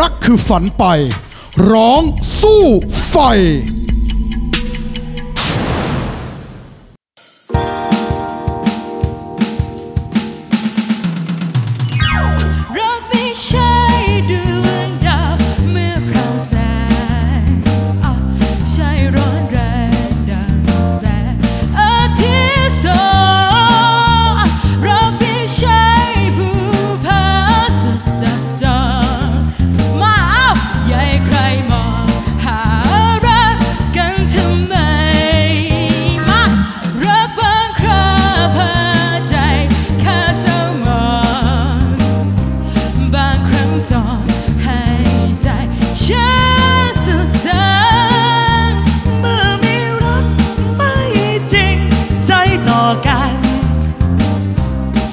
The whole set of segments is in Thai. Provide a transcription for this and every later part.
รักคือฝันไป ร้องสู้ไฟ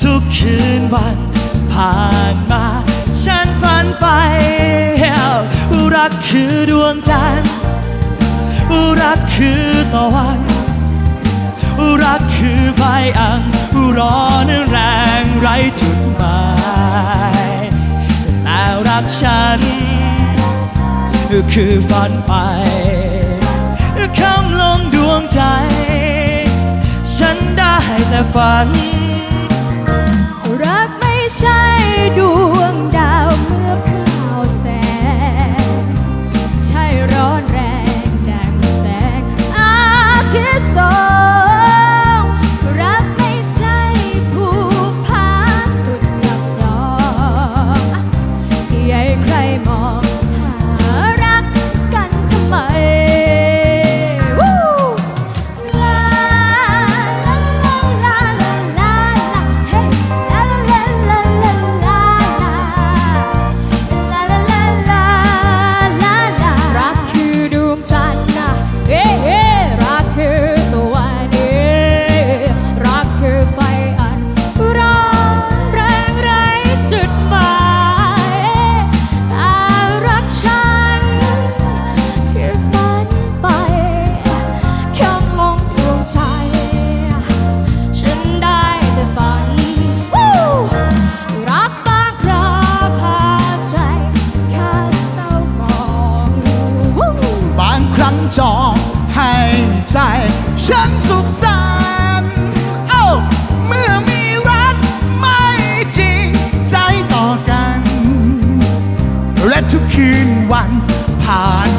ทุกคืนวันผ่านมา ฉันฝันไปรักคือดวงจันทร์รักคือตะวันรักคือไฟอังร้อนแรงไร้จุดหมายแต่รักฉัน คือฝันไปคำลงดวงใจ ฉันได้แต่ฝัน que sou. ครั้งจองให้ใจ ฉันสุขสันต์เอ้าเมื่อมีรักไม่จริงใจต่อกัน และทุกคืนวันผ่าน